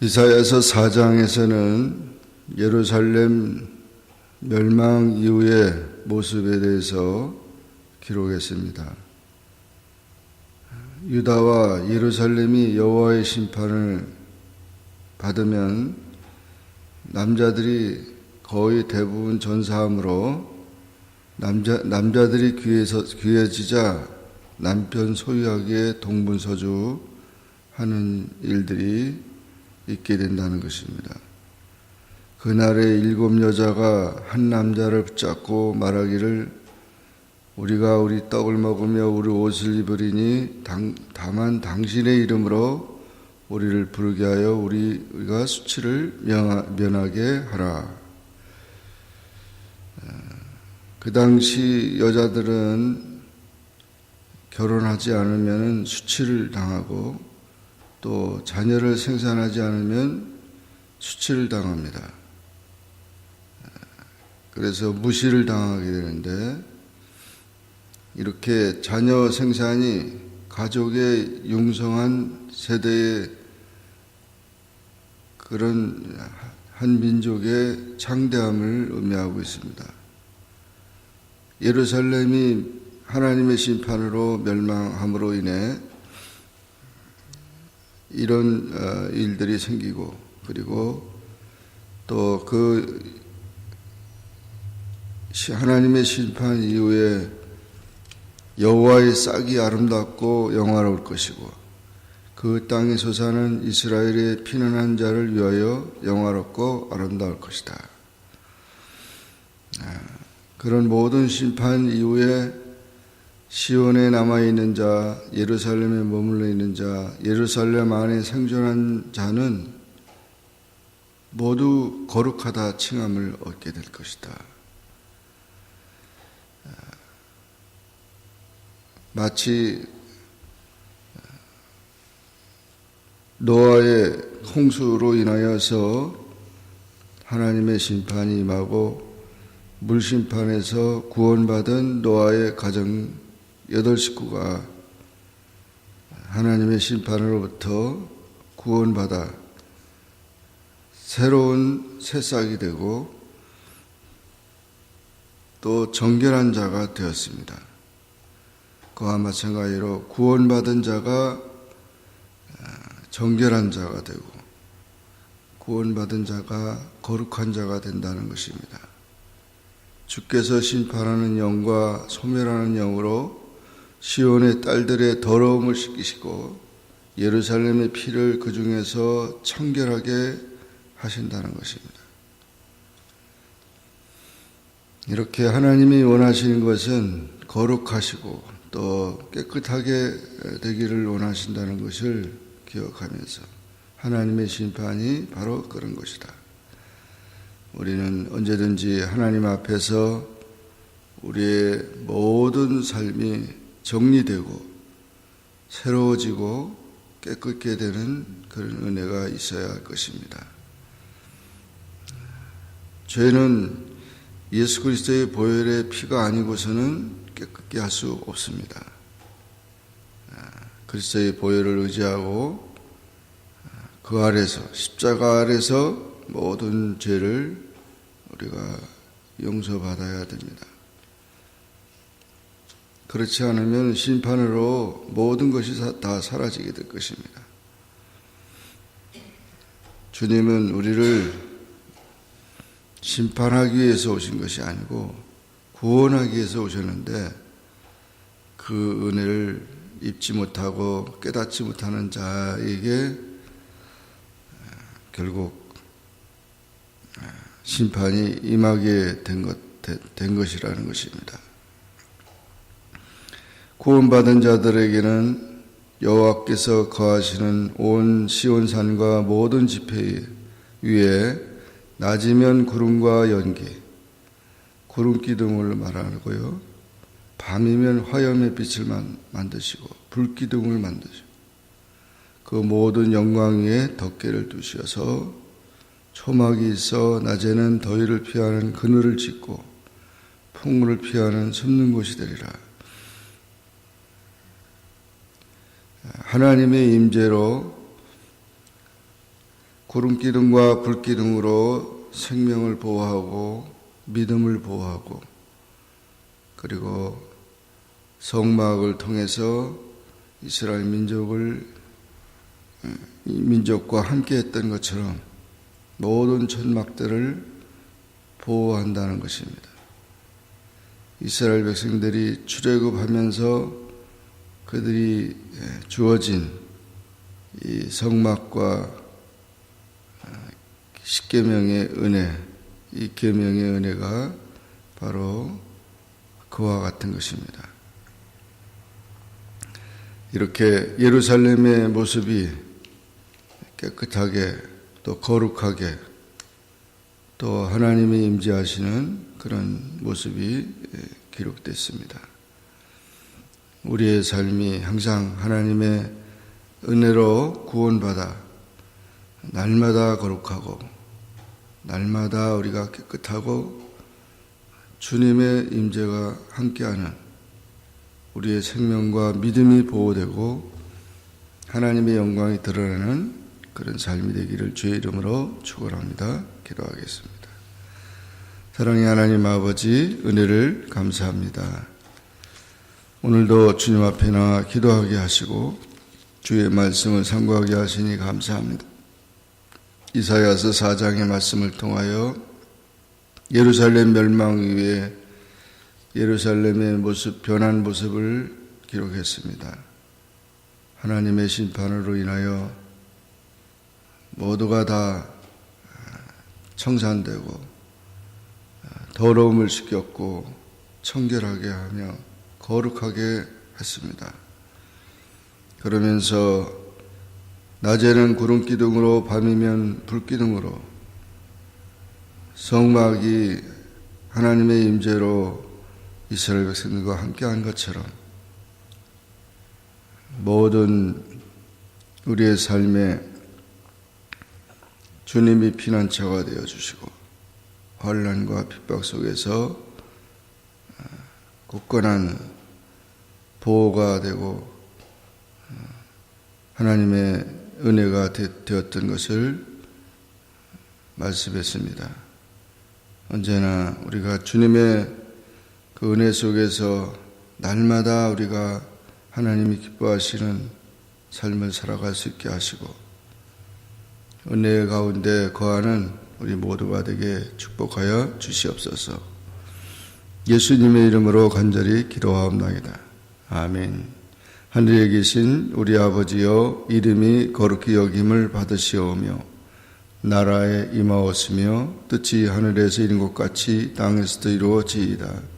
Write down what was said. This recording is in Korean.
이사야서 4장에서는 예루살렘 멸망 이후의 모습에 대해서 기록했습니다. 유다와 예루살렘이 여호와의 심판을 받으면 남자들이 거의 대부분 전사함으로 남자 남자들이 귀해서 귀해지자 남편 소유하기에 동분서주 하는 일들이 있게 된다는 것입니다. 그날에 일곱 여자가 한 남자를 붙잡고 말하기를 우리가 우리 떡을 먹으며 우리 옷을 입으리니 당, 다만 당신의 이름으로 우리를 부르게 하여 우리, 우리가 수치를 면하게 하라. 그 당시 여자들은 결혼하지 않으면 수치를 당하고 또 자녀를 생산하지 않으면 수치를 당합니다. 그래서 무시를 당하게 되는데 이렇게 자녀 생산이 가족의 융성한 세대의 그런 한 민족의 창대함을 의미하고 있습니다. 예루살렘이 하나님의 심판으로 멸망함으로 인해 이런 어, 일들이 생기고 그리고 또 그 하나님의 심판 이후에 여호와의 싹이 아름답고 영화로울 것이고 그 땅에 솟아는 이스라엘의 피난한 자를 위하여 영화롭고 아름다울 것이다. 아, 그런 모든 심판 이후에 시온에 남아 있는 자, 예루살렘에 머물러 있는 자, 예루살렘 안에 생존한 자는 모두 거룩하다 칭함을 얻게 될 것이다. 마치 노아의 홍수로 인하여서 하나님의 심판이 임하고 물심판에서 구원받은 노아의 가정 여덟 식구가 하나님의 심판으로부터 구원받아 새로운 새싹이 되고 또 정결한 자가 되었습니다. 그와 마찬가지로 구원받은 자가 정결한 자가 되고 구원받은 자가 거룩한 자가 된다는 것입니다. 주께서 심판하는 영과 소멸하는 영으로 시온의 딸들의 더러움을 씻기시고 예루살렘의 피를 그 중에서 청결하게 하신다는 것입니다. 이렇게 하나님이 원하시는 것은 거룩하시고 또 깨끗하게 되기를 원하신다는 것을 기억하면서 하나님의 심판이 바로 그런 것이다. 우리는 언제든지 하나님 앞에서 우리의 모든 삶이 정리되고 새로워지고 깨끗게 되는 그런 은혜가 있어야 할 것입니다. 죄는 예수 그리스도의 보혈의 피가 아니고서는 깨끗게 할 수 없습니다. 그리스도의 보혈을 의지하고 그 아래서 십자가 아래서 모든 죄를 우리가 용서받아야 됩니다. 그렇지 않으면 심판으로 모든 것이 다 사라지게 될 것입니다. 주님은 우리를 심판하기 위해서 오신 것이 아니고 구원하기 위해서 오셨는데 그 은혜를 입지 못하고 깨닫지 못하는 자에게 결국 심판이 임하게 된, 것, 된 것이라는 것입니다. 구원받은 자들에게는 여호와께서 거하시는 온 시온산과 모든 지폐 위에 낮이면 구름과 연기, 구름 기둥을 말하고요. 밤이면 화염의 빛을 만드시고 불 기둥을 만드시고 그 모든 영광 위에 덮개를 두셔서 초막이 있어 낮에는 더위를 피하는 그늘을 짓고 풍물을 피하는 숨는 곳이 되리라. 하나님의 임재로 구름 기둥과 불 기둥으로 생명을 보호하고 믿음을 보호하고 그리고 성막을 통해서 이스라엘 민족을 이 민족과 함께 했던 것처럼 모든 천막들을 보호한다는 것입니다. 이스라엘 백성들이 출애굽하면서 그들이 주어진 이 성막과 십계명의 은혜, 이 계명의 은혜가 바로 그와 같은 것입니다. 이렇게 예루살렘의 모습이 깨끗하게 또 거룩하게 또 하나님이 임재하시는 그런 모습이 기록됐습니다. 우리의 삶이 항상 하나님의 은혜로 구원받아 날마다 거룩하고 날마다 우리가 깨끗하고 주님의 임재가 함께하는 우리의 생명과 믿음이 보호되고 하나님의 영광이 드러나는 그런 삶이 되기를 주의 이름으로 축원합니다. 기도하겠습니다. 사랑의 하나님 아버지 은혜를 감사합니다. 오늘도 주님 앞에 나 기도하게 하시고 주의 말씀을 상고하게 하시니 감사합니다. 이사야서 4장의 말씀을 통하여 예루살렘 멸망 이후에 예루살렘의 모습 변한 모습을 기록했습니다. 하나님의 심판으로 인하여 모두가 다 청산되고 더러움을 시켰고 청결하게 하며 거룩하게 했습니다. 그러면서 낮에는 구름 기둥으로 밤이면 불 기둥으로 성막이 하나님의 임재로 이스라엘 백성들과 함께한 것처럼 모든 우리의 삶에 주님이 피난처가 되어 주시고 환란과 핍박 속에서 굳건한 보호가 되고 하나님의 은혜가 되었던 것을 말씀했습니다. 언제나 우리가 주님의 그 은혜 속에서 날마다 우리가 하나님이 기뻐하시는 삶을 살아갈 수 있게 하시고 은혜 가운데 거하는 우리 모두가 되게 축복하여 주시옵소서. 예수님의 이름으로 간절히 기도하옵나이다. 아멘. 하늘에 계신 우리 아버지여 이름이 거룩히 여김을 받으시오며 나라에 임하옵으며 뜻이 하늘에서 이룬 것 같이 땅에서도 이루어지이다.